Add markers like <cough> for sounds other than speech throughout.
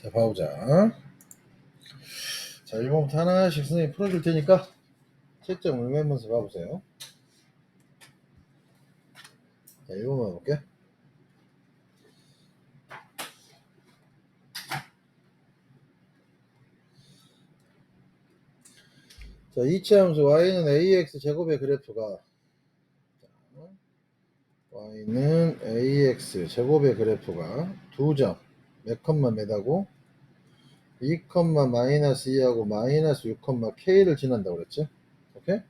자, 봐보자. 자, 1번부터 하나씩 선생님이 풀어줄 테니까 채점 을면면서 봐보세요. 자, 1번만 볼게. 자, 이치함수 y는 ax 제곱의 그래프가 자, y는 ax 제곱의 그래프가 두 점, 몇 컴마 몇하고 2, 마이너스 2하고 마이너스 6, k를 지난다고 그랬지? 오케이?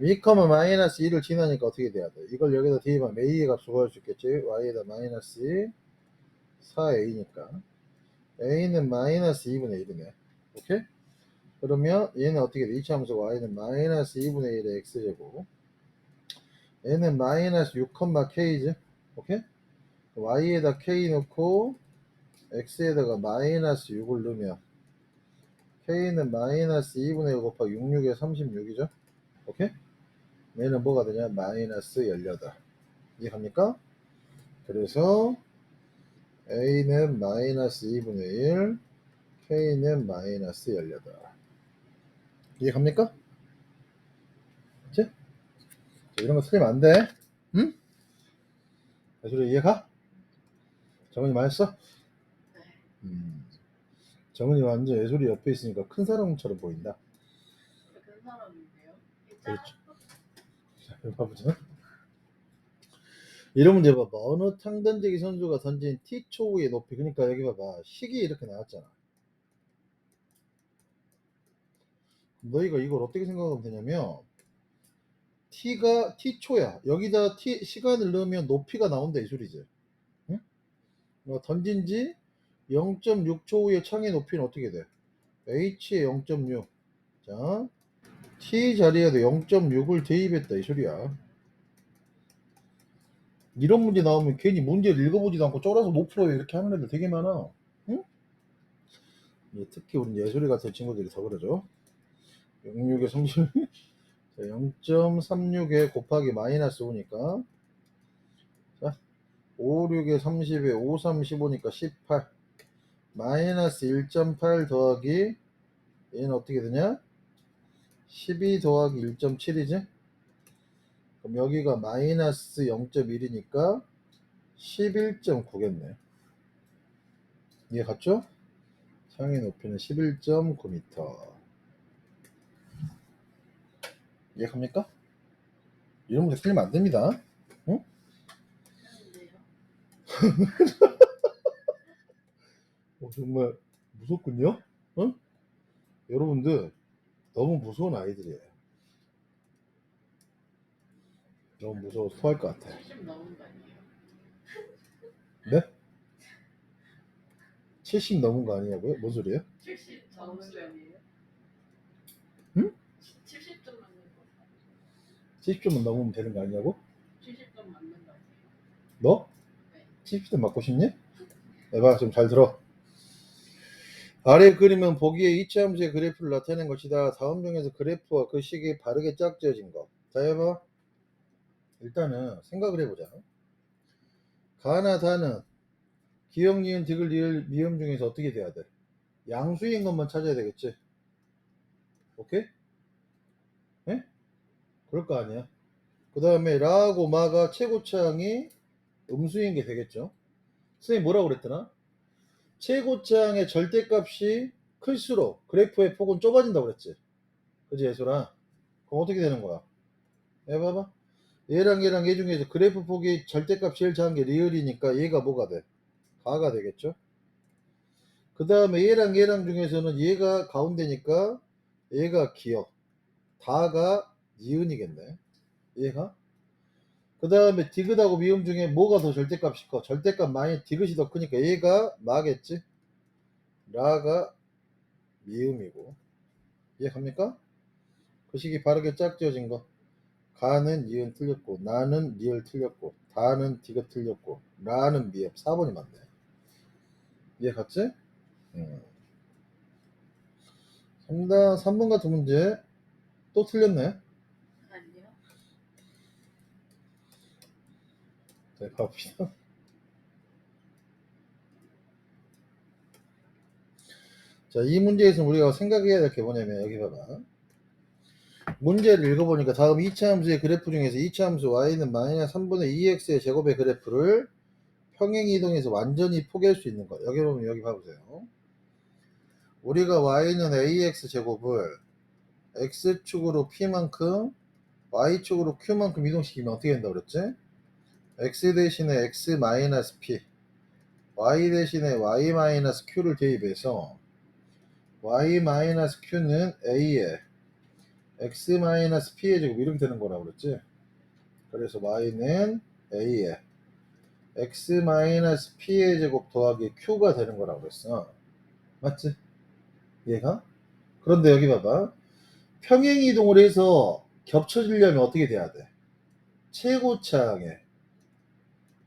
2, 마이너스 2를 지나니까 어떻게 돼야 돼? 이걸 여기다 대입하면 a의 값을 구할 수 있겠지? y에다 마이너스 2, 4a니까 a는 마이너스 2분의 1이네. 오케이? 그러면 얘는 어떻게 돼? 이차함수 y는 마이너스 2분의 1의 x제곱 얘는 마이너스 6, k지? 오케이? y에다 k 넣고 x에다가 마이너스 6을 넣으면 k는 마이너스 2분의 1 곱하기 6, 6에 36이죠? 오케이? 얘는 뭐가 되냐? 마이너스 18 이해갑니까? 그래서 a는 마이너스 2분의 1 k는 마이너스 18 이해갑니까? 그치? 자, 이런 거 틀리면 안 돼. 응? 예술이 이해가? 정은이 말했어? 네. 음. 정은이 완전 예술이 옆에 있으니까 큰 사람처럼 보인다. 큰 사람인데요. 그렇죠. 자, 봐보자. 이런 문제 봐봐. 어느 탕던지기 선수가 던진 T초우의 높이. 그러니까 여기 봐봐. 식이 이렇게 나왔잖아. 너희가 이걸 어떻게 생각하면 되냐면 T가 T초야. 여기다 T 시간을 넣으면 높이가 나온다 이 소리지. 응? 어, 던진 지 0.6초 후에 창의 높이는 어떻게 돼? H의 0.6. 자, T 자리에도 0.6을 대입했다 이 소리야. 이런 문제 나오면 괜히 문제를 읽어보지도 않고 쫄아서 못 풀어요 이렇게 하는 애들 되게 많아. 응? 예, 특히 우리 예술이 같은 친구들이 더 그러죠. 06에 30, 0.36에 곱하기 마이너스 5니까 자, 5, 6에 30에 5, 3, 15니까 18 마이너스 1.8 더하기 얘는 어떻게 되냐? 12 더하기 1.7이지? 그럼 여기가 마이너스 0.1이니까 11.9겠네. 이해 갔죠? 상의 높이는 11.9m. 이해 갑니까? 이런 문제 틀리면 안 됩니다. 하는데요. <laughs> 어, 정말 무섭군요. 어? 여러분들 너무 무서운 아이들이에요. 너무 무서워 토할 것 같아. 70 넘은 거 아니에요? 네? 70 넘은 거 아니냐고요? 뭔 소리예요? 70 넘은 거 아니에요? 응? 70점 맞는 거. 70점만 넘으면 되는 거 아니냐고? 70점 맞는 거 아니에요? 너? 네. 70점 맞고 싶니? 에바 좀 잘 들어. 아래 그림은 보기에 이치함수의 그래프를 나타낸 것이다. 다음 중에서 그래프와 그 식이 바르게 짝지어진 것. 자, 해봐. 일단은 생각을 해보자. 가나 다는 기억, 니은, 디귿, 리을, 미음 중에서 어떻게 돼야 돼? 양수인 것만 찾아야 되겠지? 오케이? 예? 그럴 거 아니야. 그 다음에 라하고 마가 최고차항이 음수인 게 되겠죠? 선생님 뭐라고 그랬더나? 최고차항의 절대값이 클수록 그래프의 폭은 좁아진다고 그랬지? 그지 예술아? 그럼 어떻게 되는 거야? 해봐봐. 얘랑 얘랑 얘 중에서 그래프 폭이 절대값 제일 작은 게 리을이니까 얘가 뭐가 돼? 가가 되겠죠? 그 다음에 얘랑 얘랑 중에서는 얘가 가운데니까 얘가 기억. 다가 니은이겠네. 얘가? 그 다음에 디귿하고 미음 중에 뭐가 더 절대값이 커? 절대값 많이 디귿이 더 크니까 얘가 마겠지? 라가 미음이고. 이해갑니까? 그 식이 바르게 짝 지어진 거. 가는 니은 틀렸고, 나는 리을 틀렸고, 다는 디귿 틀렸고, 라는 미음. 4번이 맞네. 이해갔지? 음. 3단, 3번 같은 문제 또 틀렸네. 아니요. 자, 가봅시다. <laughs> 자, 이 문제에서 우리가 생각해야 될 게 뭐냐면 여기 봐봐. 문제를 읽어보니까 다음 2차 함수의 그래프 중에서 2차 함수 y는 마이너스 3분의 2x의 제곱의 그래프를 평행 이동해서 완전히 포기할 수 있는 것. 여기 보면 여기 봐보세요. 우리가 y는 ax 제곱을 x축으로 p만큼 y축으로 q만큼 이동시키면 어떻게 된다고 그랬지? X 대신에 x 마이너스 p y 대신에 y 마이너스 q를 대입해서 y 마이너스 q는 a에 x 마이너스 p의 제곱 이렇게 되는 거라고 그랬지? 그래서 y는 a에 x 마이너스 p의 제곱 더하기 q가 되는 거라고 그랬어. 맞지? 얘가? 그런데 여기 봐봐. 평행 이동을 해서 겹쳐지려면 어떻게 돼야 돼? 최고차항에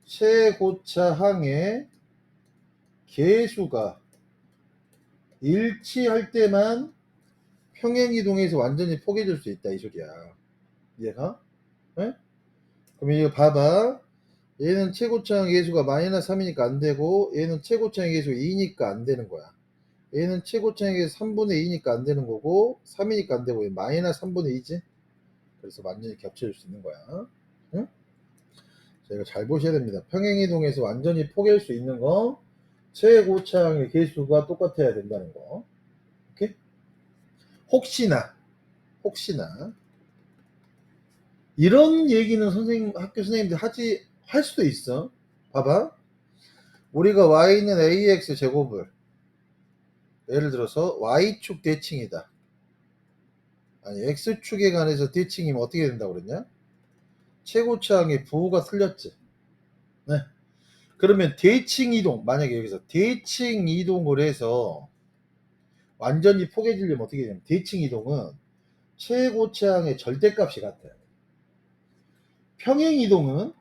최고차항의 개수가 일치할 때만 평행 이동해서 완전히 포개질 수 있다 이 소리야. 이해가? 예? 그럼 이거 봐봐. 얘는 최고차항 개수가 마이너스 3이니까 안 되고 얘는 최고차항 개수 2니까 안 되는 거야. 얘는 최고차항 개수 3분의 2니까 안 되는 거고 3이니까 안 되고 얘 마이너스 3분의 2지. 그래서 완전히 겹쳐질 수 있는 거야. 이거 잘 보셔야 됩니다. 평행 이동해서 완전히 포개할 수 있는 거 최고차항의 개수가 똑같아야 된다는 거. 혹시나 혹시나 이런 얘기는 선생님 학교 선생님들 하지 할 수도 있어. 봐봐. 우리가 y는 ax 제곱을 예를 들어서 y축 대칭이다. 아니 x축에 관해서 대칭이면 어떻게 된다고 그랬냐? 최고차항의 부호가 틀렸지. 네. 그러면 대칭 이동 만약에 여기서 대칭 이동을 해서 완전히 포개지려면 어떻게 되냐면 대칭 이동은 최고차항의 절대값이 같아요. 평행 이동은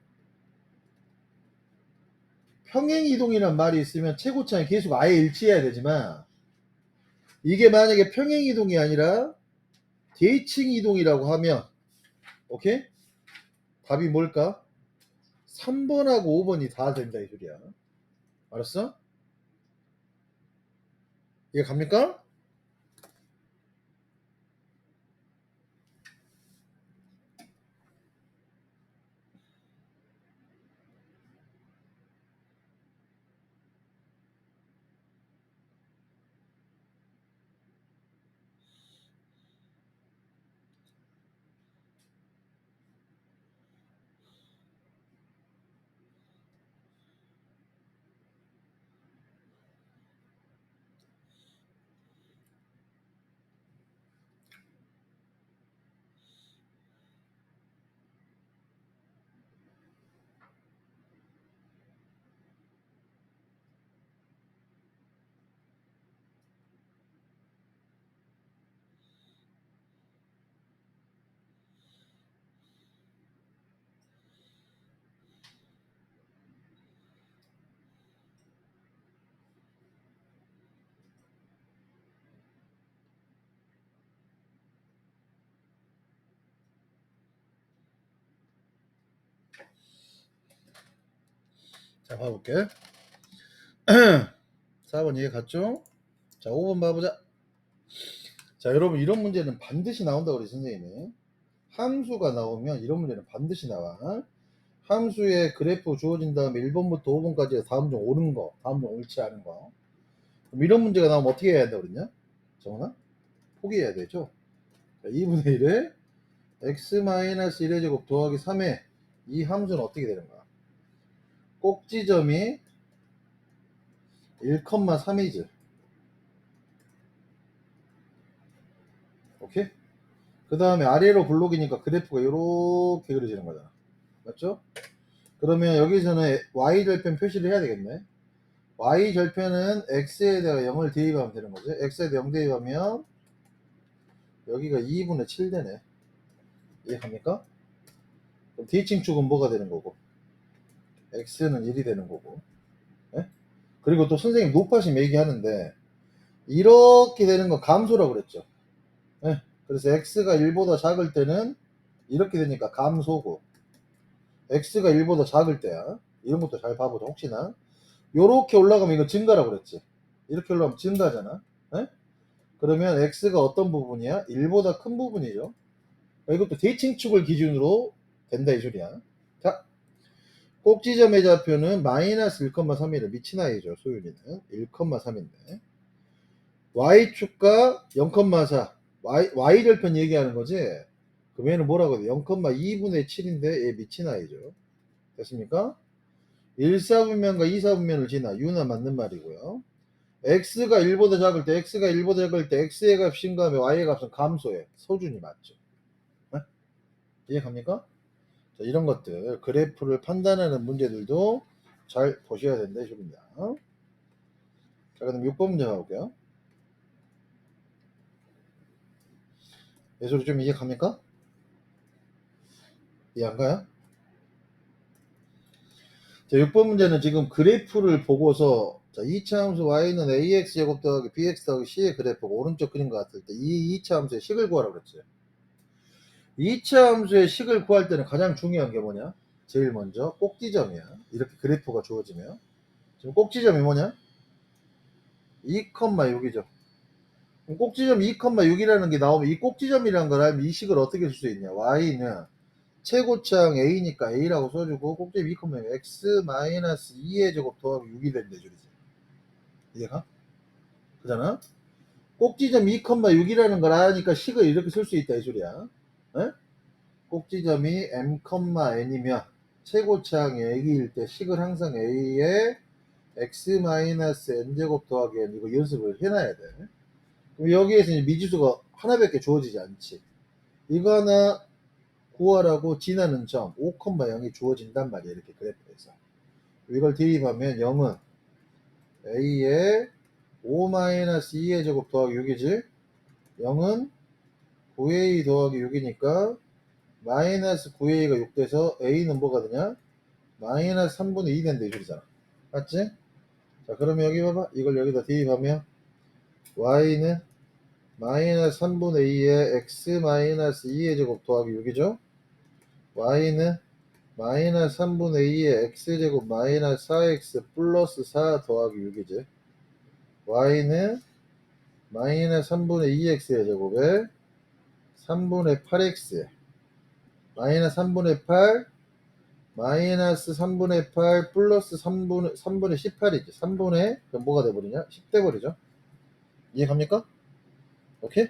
평행 이동이란 말이 있으면 최고차항의 계수가 아예 일치해야 되지만 이게 만약에 평행 이동이 아니라 대칭 이동이라고 하면 오케이? 답이 뭘까? 3번하고 5번이 다 된다 이 소리야. 알았어? 이해 갑니까? 자, 봐볼게. <clears throat> 4번 이해 갔죠? 자, 5번 봐보자. 자, 여러분, 이런 문제는 반드시 나온다고 그래, 선생님이. 함수가 나오면 이런 문제는 반드시 나와. 함수의 그래프 주어진 다음에 1번부터 5번까지 다음 중 옳은 거, 다음 중 옳지 않은 거. 그럼 이런 문제가 나오면 어떻게 해야 된다고 그랬냐? 정원아? 포기해야 되죠? 자, 2분의 1에 x-1의 제곱 더하기 3의 이 함수는 어떻게 되는 거야? 꼭지점이 1,3이지. 오케이? 그 다음에 아래로 블록이니까 그래프가 이렇게 그려지는 거잖아. 맞죠? 그러면 여기서는 y절편 표시를 해야 되겠네. y절편은 x에 대해 0을 대입하면 되는 거죠. x에 대해 0 대입하면 여기가 2분의 7 되네. 이해갑니까? 그럼 대칭축은 뭐가 되는 거고? X는 1이 되는 거고. 예? 그리고 또 선생님 높아심 얘기하는데 이렇게 되는 건 감소라고 그랬죠. 예? 그래서 x가 1보다 작을 때는 이렇게 되니까 감소고 x가 1보다 작을 때야. 이런 것도 잘 봐보자 혹시나. 요렇게 올라가면 이거 증가라고 그랬지. 이렇게 올라가면 증가잖아. 예? 그러면 x가 어떤 부분이야? 1보다 큰 부분이죠. 이것도 대칭축을 기준으로 된다 이 소리야. 자, 꼭지점 의 좌표는 마이너스 1,3이래. 미친 아이죠. 소윤이는. 1,3인데. y축과 0,4. y, y절편 얘기하는 거지. 그럼 얘는 뭐라고 돼? 0,2분의 7인데 얘 미친 아이죠. 됐습니까? 1사분면과 2사분면을 지나 u나 맞는 말이고요. x가 1보다 작을 때 x가 1보다 작을 때 x의 값 신가하면 y의 값은 감소해. 소준이 맞죠. 네? 이해 갑니까? 자, 이런 것들 그래프를 판단하는 문제들도 잘 보셔야 된다 이 소리입니다. 자 그럼 6번 문제 가볼게요. 예술이 좀 이해 갑니까? 이해 안 가요? 자, 6번 문제는 지금 그래프를 보고서 자, 2차 함수 y는 ax 제곱 더하기 bx 더하기 c의 그래프가 오른쪽 그림 같을 때 이 2차 함수의 식을 구하라고 그랬지. 2차 함수의 식을 구할 때는 가장 중요한 게 뭐냐? 제일 먼저 꼭지점이야. 이렇게 그래프가 주어지면 지금 꼭지점이 뭐냐? 2,6이죠. 꼭지점 2,6이라는 게 나오면 이 꼭지점이라는 걸 알면 이 식을 어떻게 쓸 수 있냐? y는 최고차항 a니까 a라고 써주고 꼭지점 2,6 x 마이너스 2의 제곱 더하기 6이 된대 줄이지. 이해가? 그잖아? 꼭지점 2,6이라는 걸 아니까 식을 이렇게 쓸 수 있다 이 소리야. 에? 꼭지점이 m, n이면 최고차항이 a일 때 식을 항상 a에 x n 제곱 더하기 n 이거 연습을 해놔야 돼. 그럼 여기에서 미지수가 하나밖에 주어지지 않지. 이거 하나 구하라고 지나는 점 5,0이 주어진단 말이야 이렇게 그래프에서. 이걸 대입하면 0은 a에 5 마이너스 2의 제곱 더하기 6이지. 0은 9a 더하기 6이니까 마이너스 9a가 6 돼서 a는 뭐가 되냐? 마이너스 3분의 2 된다 이 소리잖아. 맞지? 자 그러면 여기 봐봐. 이걸 여기다 대입하면 y는 마이너스 3분의 2에 x 마이너스 2의 제곱 더하기 6이죠. y는 마이너스 3분의 2에 x제곱 마이너스 4x 플러스 4 더하기 6이지. y는 마이너스 3분의 2x의 제곱에 3분의 8x 마이너스 3분의 8 마이너스 3분의 8 플러스 3분의 3분의 18이지 3분의 그럼 뭐가 돼버리냐 10 돼버리죠 이해 갑니까? 오케이?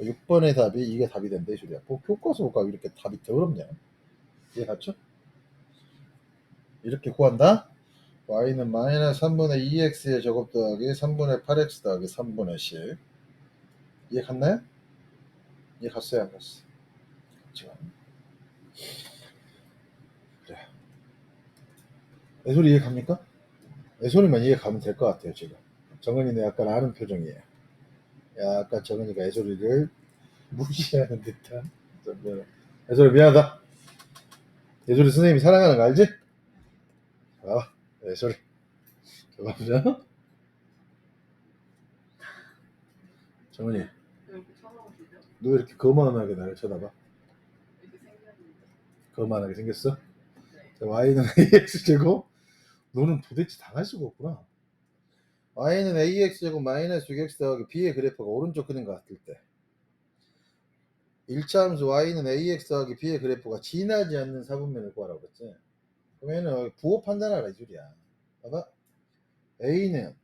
6번의 답이 이게 답이 이 소리야 뭐 교과서가 이렇게 답이 더럽냐 이해 갔죠? 이렇게 구한다 y는 마이너스 3분의 2x의 제곱 더하기 3분의 8x 더하기 3분의 10 이해 갔나요? 이해갔어요 안 갔어? 지금 그래 애소리 이해 갑니까? 애소리만 이해 가면 될 것 같아요 지금 정은이는 약간 아는 표정이에요 약간 정은이가 애소리를 무시하는 듯한. 애소리 미안하다 애소리 선생님이 사랑하는 거 알지? 아 애소리 보자 정은이 왜 이렇게 쳐다보시죠? 너왜 이렇게 거만하게 나를 쳐다봐? 거만하게 생겼어? 네. 자, y는 ax제곱 너는 도대체 당할 수가 없구나 y는 ax제곱 마이너스 6x 더하기 b의 그래프가 오른쪽 그림 같을 때 1차 함수 y는 ax 더하기 b의 그래프가 지나지 않는 사분면을 구하라고 했지 그러면은 부호 판단하라 이 소리야 봐봐 a는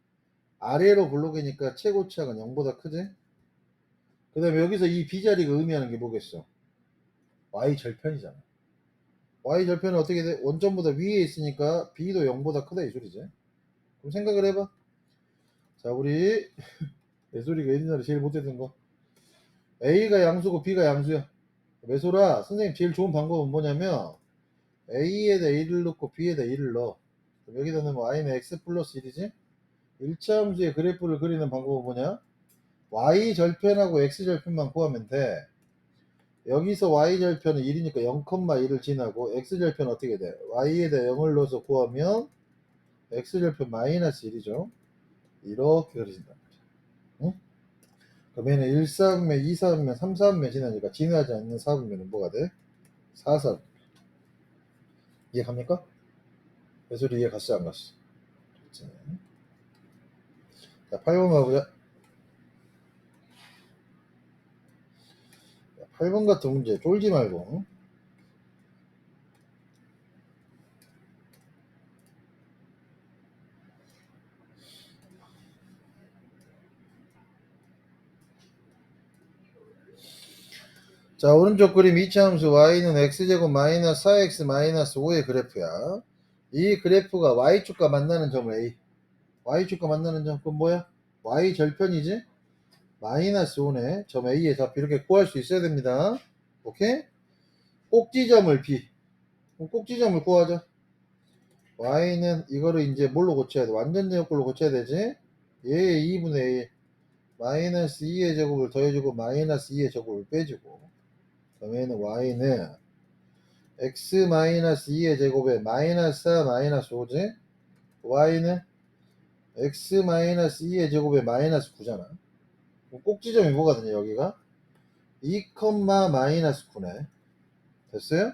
아래로 블록이니까 최고차항은 0보다 크지 그 다음에 여기서 이 b자리가 의미하는 게 뭐겠어 y 절편이잖아 y 절편은 어떻게 돼? 원점보다 위에 있으니까 b도 0보다 크다 이 소리지. 그럼 생각을 해봐. 자 우리 <laughs> 매소리가 옛날에 제일 못했던 거 a가 양수고 b가 양수야. 매소라 선생님 제일 좋은 방법은 뭐냐면 a에다 1을 넣고 b에다 1을 넣어. 그럼 여기다 넣으면 y는 x 플러스 1이지. 1차 함수의 그래프를 그리는 방법은 뭐냐? Y 절편하고 x 절편만 구하면 돼. 여기서 y절편은 1이니까 0,1을 지나고 x절편 어떻게 돼? y에다 0을 넣어서 구하면 x절편 마이너스 1이죠. 이렇게 말이야. 응? 그러면 1, 4분면, 2, 4분면, 3, 4분면 지나니까 지나지 않는 4분면은 뭐가 돼? 4, 4분면. 이해 갑니까? 예술이 이해 갔어, 안 갔어? 자, 8번 가보자. 8번 같은 문제 쫄지 말고. 자 오른쪽 그림 이차함수 y는 x제곱 마이너스 4x 마이너스 5의 그래프야 이 그래프가 y축과 만나는 점 a y축과 만나는 점 그건 뭐야? y 절편이지? 마이너스 5네. 점 a의 답 이렇게 구할 수 있어야 됩니다. 오케이? 꼭지점을 b. 꼭지점을 구하자 y는 이거를 이제 뭘로 고쳐야 돼? 완전 제곱꼴로 고쳐야 되지? 얘의 2분의 1 마이너스 2의 제곱을 더해주고 마이너스 2의 제곱을 빼주고. 그러면 y는 x 마이너스 2의 제곱에 마이너스 4 마이너스 5지? Y는 x 마이너스 2의 제곱에 마이너스 9잖아. 그럼 꼭지점이 뭐가 되냐 여기가 2 마이너스 9네 됐어요?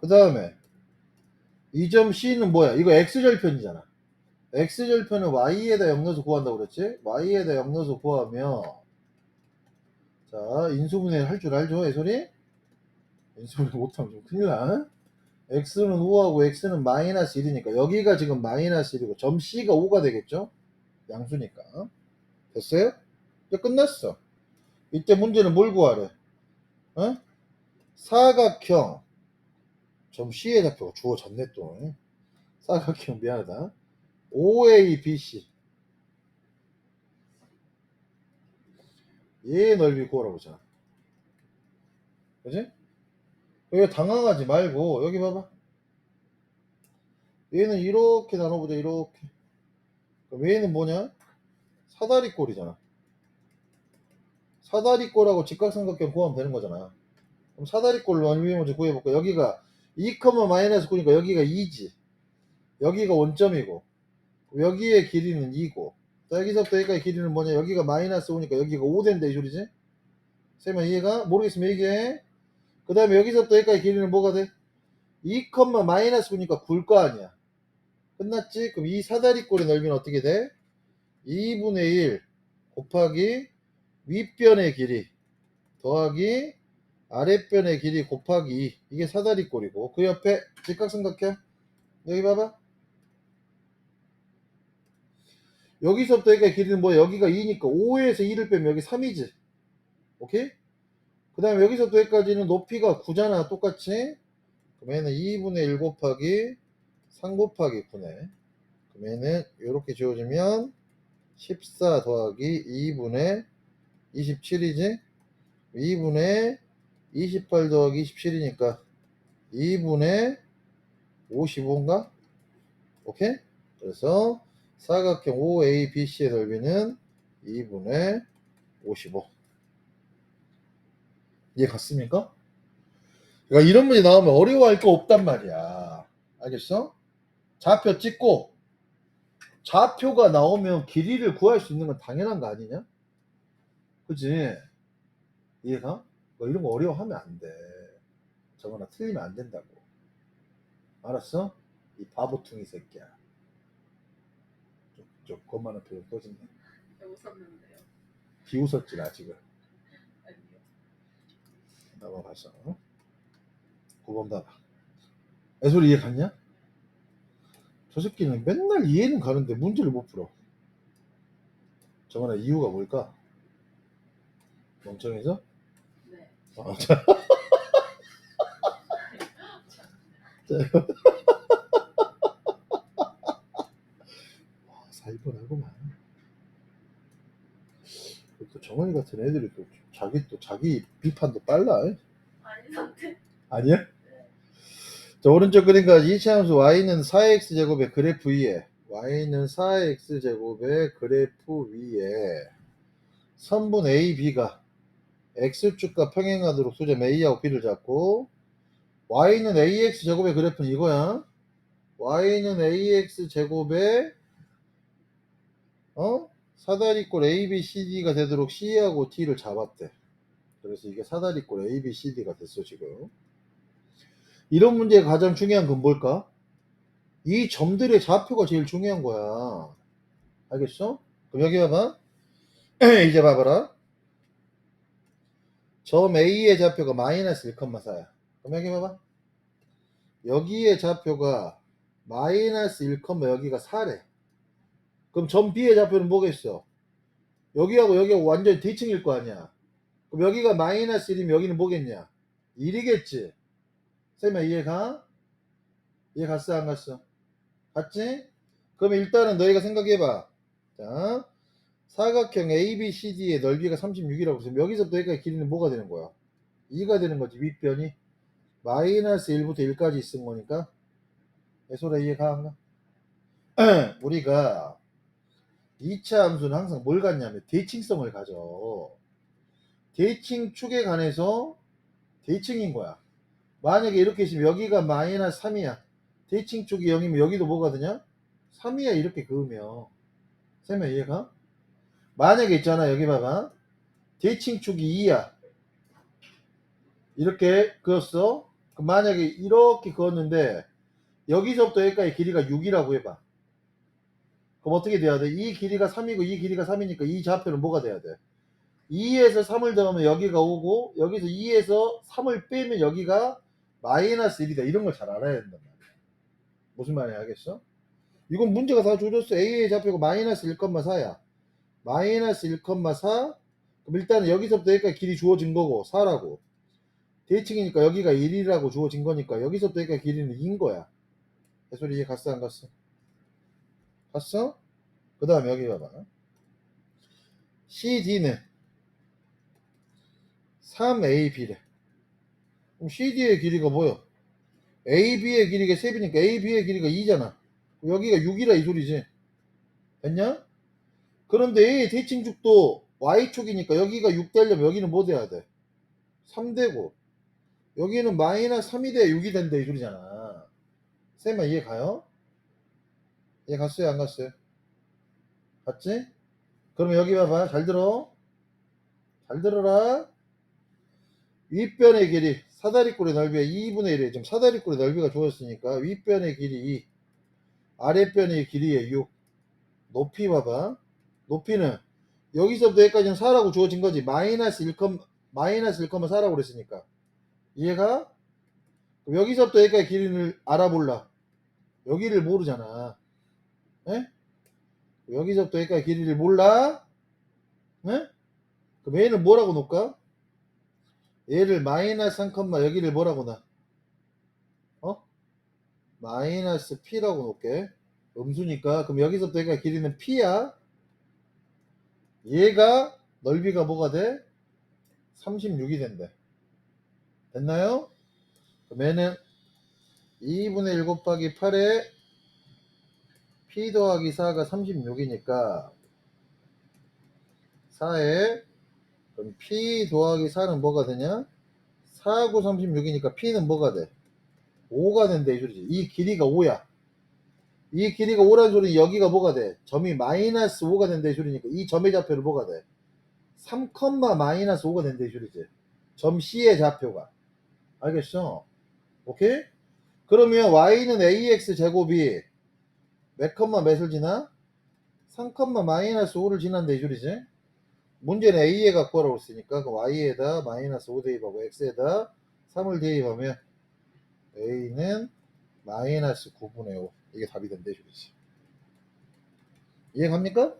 그 다음에 이 점 C는 뭐야 이거 x절편이잖아 x절편은 y에다 0 넣어서 구한다고 그랬지 y에다 0 넣어서 구하면 자, 인수분해 할 줄 알죠, 애소리? 인수분해 못하면 좀 큰일 나. x는 5하고 x는 마이너스 1이니까 여기가 지금 마이너스 1이고 점 C가 5가 되겠죠? 양수니까. 됐어요? 이제 끝났어. 이때 문제는 뭘 구하래? 어? 사각형 점 C의 좌표가 주어졌네 또. 사각형 미안하다. OABC 얘의 넓이 구하라보자. 그지? 여기 당황하지 말고, 여기 봐봐. 얘는 이렇게 나눠보자, 이렇게. 그럼 얘는 뭐냐? 사다리 꼴이잖아. 사다리 꼴하고 직각삼각형 구하면 되는 거잖아. 그럼 사다리꼴 넓이 먼저 구해볼까? 여기가 2, 마이너스 9니까 여기가 2지. 여기가 원점이고, 여기의 길이는 2고, 자, 여기서부터 여기까지 길이는 뭐냐? 여기가 마이너스 5니까 여기가 5 된다, 이 소리지? 쌤아, 이해가? 모르겠으면 얘기해. 그 다음에 여기서부터 여기까지 길이는 뭐가 돼? 2, 마이너스 9니까 9일 거 아니야. 끝났지? 그럼 이 사다리 꼴의 넓이는 어떻게 돼? 2분의 1 곱하기 윗변의 길이 더하기 아랫변의 길이 곱하기 2. 이게 사다리꼴이고, 그 옆에 직각삼각형. 여기 봐봐. 여기서부터 여기가 길이는 뭐야? 여기가 2니까 5에서 2를 빼면 여기 3이지. 오케이? 그 다음에 여기서부터 여기까지는 높이가 9잖아. 똑같이. 그러면은 2분의 1 곱하기 3 곱하기 9네. 그러면은 이렇게 지워지면 14 더하기 2분의 27이지. 2분의 28 더하기 27이니까 2분의 55인가? 오케이? 그래서 사각형 OABC의 넓이는 2분의 55. 이해 갔습니까? 그러니까 이런 문제 나오면 어려워할 거 없단 말이야. 알겠어? 좌표 찍고 좌표가 나오면 길이를 구할 수 있는 건 당연한 거 아니냐? 그지? 이해가? 뭐 이런 거 어려워하면 안 돼. 저거나 틀리면 안 된다고. 알았어? 이 바보퉁이 새끼야. 좀, 좀 겁많은 표정 꺼진네. 웃었는데요. 비웃었지 나 지금. 아니요. 넘어가서 9번 봐봐. 애소리 이해 갔냐? 저 새끼는 맨날 이해는 가는데 문제를 못 풀어. 정원아 이유가 뭘까? 멍청해서? 네. 어, 자. <laughs> 자. 와, 살벌하구만. 또 정원이 같은 애들이 또 자기 또 자기 비판도 빨라. 에? 아니. 아니야? 자, 오른쪽 그림과 이차함수 y는 4x 제곱의 그래프 위에 y는 4x 제곱의 그래프 위에 선분 a, b가 x축과 평행하도록 소점 a하고 b를 잡고 y는 ax 제곱의 그래프는 이거야. y는 ax 제곱의 어? 사다리꼴 a, b, c, d가 되도록 c하고 t를 잡았대. 그래서 이게 사다리꼴 a, b, c, d가 됐어 지금. 이런 문제의 가장 중요한 건 뭘까? 이 점들의 좌표가 제일 중요한 거야. 알겠어? 그럼 여기 봐봐. <clears throat> 이제 봐봐라. 점 A의 좌표가 마이너스 1,4야. 그럼 여기 봐봐. 여기의 좌표가 마이너스 1, 여기가 4래. 그럼 점 B의 좌표는 뭐겠어? 여기하고 여기하고 완전히 대칭일 거 아니야. 그럼 여기가 마이너스 1이면 여기는 뭐겠냐? 1이겠지. 쌤아 이해 가? 이해 갔어 안 갔어? 갔지? 그럼 일단은 너희가 생각해봐. 자, 사각형 ABCD의 넓이가 36이라고 했으면 여기서부터 여기까지 길이는 뭐가 되는 거야? 2가 되는 거지 윗변이 마이너스 1부터 1까지 있은 거니까 애소라 이해가 안 가? <clears throat> 우리가 2차 함수는 항상 뭘 갖냐면 대칭성을 가져 대칭축에 관해서 대칭인 거야 만약에 이렇게 있으면 여기가 마이너스 3이야 대칭축이 0이면 여기도 되냐? 3이야 이렇게 그으면 쌤아 이해가? 만약에 있잖아 여기 봐봐 대칭 축이 2야 이렇게 그었어 그럼 만약에 이렇게 그었는데 여기서부터 여기까지 길이가 6이라고 해봐 그럼 어떻게 돼야 돼? 이 길이가 3이고 이 길이가 3이니까 이 좌표는 뭐가 돼야 돼? 2에서 3을 더하면 여기가 오고 여기서 2에서 3을 빼면 여기가 마이너스 1이다. 이런 걸 잘 알아야 된단 말이야. 무슨 말인지 알겠어? 이건 문제가 다 줘줬어. A의 좌표가 마이너스 1,4야. 마이너스 1,4 그럼 일단은 여기서부터 여기까지 길이 주어진 거고 4라고. 대칭이니까 여기가 1이라고 주어진 거니까 여기서부터 여기까지 길이는 2인 거야. 해소리 이해 갔어? 안 갔어? 갔어? 그 다음에 여기 봐봐. CD는 3AB래 그럼 CD의 길이가 뭐야? AB의 길이가 3이니까 AB의 길이가 2잖아 여기가 6이라 이 소리지 됐냐? 그런데 A의 대칭축도 Y축이니까 여기가 6 되려면 여기는 뭐 돼야 돼? 3 되고 여기는 마이너스 3이 돼야 6이 된다 이 소리잖아 쌤아 이해 가요? 이해 갔어요 안 갔어요? 갔지? 그러면 여기 봐봐 잘 들어 잘 들어라 윗변의 길이 사다리꼴의 넓이가 2분의 1에 지금 사다리꼴의 넓이가 주어졌으니까 윗변의 길이 2 아랫변의 길이의 6 높이 봐봐 높이는 여기서부터 여기까지는 4라고 주어진 거지 마이너스 1, 마이너스 1,4라고 그랬으니까 이해가? 그럼 여기서부터 여기까지 길이를 알아볼라 여기를 모르잖아 에? 여기서부터 여기까지 길이를 몰라? 에? 그럼 얘는 뭐라고 놓을까? 얘를 마이너스 3, 여기를 뭐라고 놔? 어? 마이너스 P라고 놓을게. 음수니까. 그럼 여기서부터 여기가 길이는 P야. 얘가 넓이가 뭐가 돼? 36이 된대. 됐나요? 그럼 얘는 2분의 1 곱하기 8에 P 더하기 4가 36이니까 4에 그럼 P 더하기 4는 뭐가 되냐? 4고 36이니까 P는 뭐가 돼? 5가 된다 이 소리지. 이 길이가 5야. 이 길이가 5라는 소리는 여기가 뭐가 돼? 점이 마이너스 5가 된다 이 소리니까 이 점의 좌표는 뭐가 돼? 3, 마이너스 5가 된다 이 소리지. 점 C의 좌표가. 알겠어? 오케이? 그러면 y는 ax 제곱이 몇 컴마 몇을 지나? 3, 마이너스 5를 지난다 이 소리지. 문제는 a에 갖고 오라고 했으니까 그 y에다 마이너스 5 대입하고 x에다 3을 대입하면 a는 마이너스 9분의 5 이게 답이 이 소리지. 이해갑니까?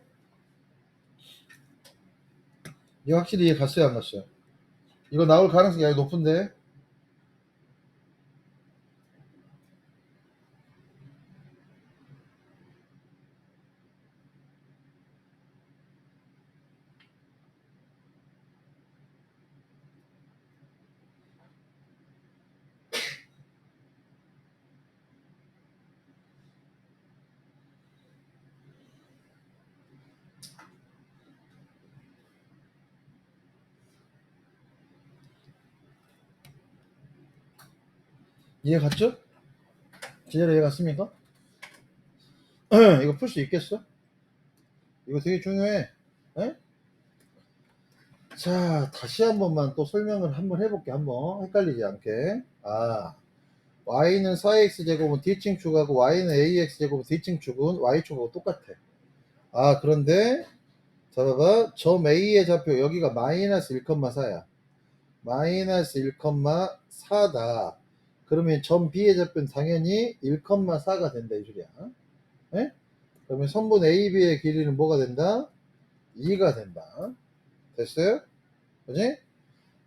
이거 확실히 이해 갔어요 안 갔어요? 이거 나올 가능성이 아주 높은데 이해 갔죠? 제대로 이해 갔습니까? <clears throat> 이거 풀 수 있겠어? 이거 되게 중요해. 에? 자, 다시 한 번만 또 설명을 한번 해볼게. 한번 헷갈리지 않게. 아, y는 4x 제곱은 D층 축하고 y는 ax 제곱은 D층 축은 y축하고 똑같아. 아, 그런데 자 봐봐. 점 a의 좌표 여기가 마이너스 1,4야. 마이너스 1,4다. 그러면 점 B의 좌표는 당연히 1,4가 된다 이 소리야. 예? 그러면 선분 AB의 길이는 뭐가 된다? 2가 된다. 됐어요? 그지?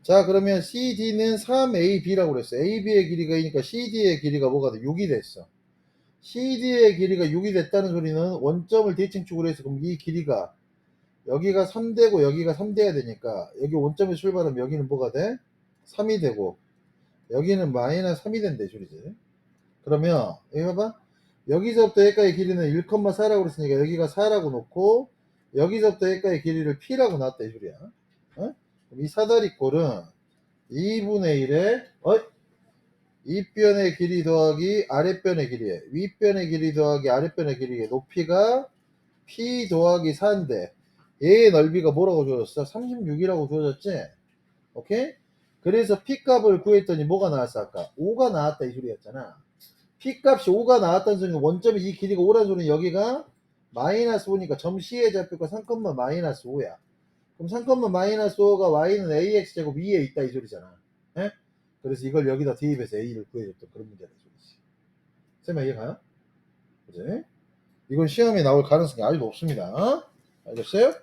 자 그러면 CD는 3AB라고 그랬어. AB의 길이가 2니까 CD의 길이가 뭐가 돼? 6이 됐어. CD의 길이가 6이 됐다는 소리는 원점을 대칭축으로 해서 그럼 이 길이가 여기가 3되고 여기가 3돼야 되니까 여기 원점에 출발하면 여기는 뭐가 돼? 3이 되고 여기는 마이너스 3이 된다 이 소리지. 그러면 여기 봐봐. 여기서부터 여기까지 길이는 1,4라고 그랬으니까 여기가 4라고 놓고 여기서부터 여기까지 길이를 P라고 놨다 이 소리야. 어? 그럼 이 사다리꼴은 2분의 1에 어? 윗변의 길이 더하기 아랫변의 길이에 윗변의 길이 더하기 아랫변의 길이의 높이가 P 더하기 4인데 얘의 넓이가 뭐라고 주어졌어? 36이라고 주어졌지? 오케이? 그래서 P 값을 구했더니 뭐가 나왔어 아까? 5가 나왔다 이 소리였잖아 P 값이 5가 나왔다는 소리는 원점이 이 길이가 5라는 소리는 여기가 마이너스 5니까 점 C의 좌표가 3컴마 마이너스 5야 그럼 3컴마 마이너스 5가 Y는 AX 제곱 위에 있다 이 소리잖아 예? 그래서 이걸 여기다 대입해서 A를 구해줬던 그런 문제다 이 소리지 쌤아 이해가요? 그지? 이건 시험에 나올 가능성이 아주 높습니다 어? 알겠어요?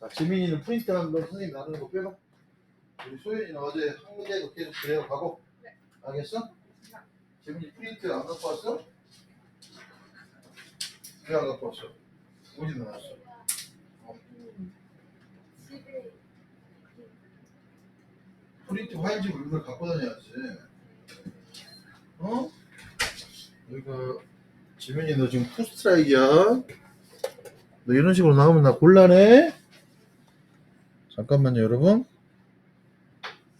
자, 지민이는 프린트 거 선생님 나누는 거 빼봐. 우리 소연이는 어제 한 문제도 계속 그래요 가고. 네. 알겠어? 지민이 프린트 안 갖고 왔어? 왜 안 갖고 왔어? 어디 넣어놨어? 집에 프린트 화인지 물을 갖고 다녀야지. 어? 이거 지민이 너 지금 투스트라이크야. 너 이런 식으로 나오면 나 곤란해. 잠깐만요, 여러분.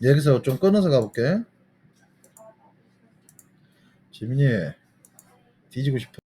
여기서 좀 끊어서 가볼게. 지민이 뒤지고 싶어.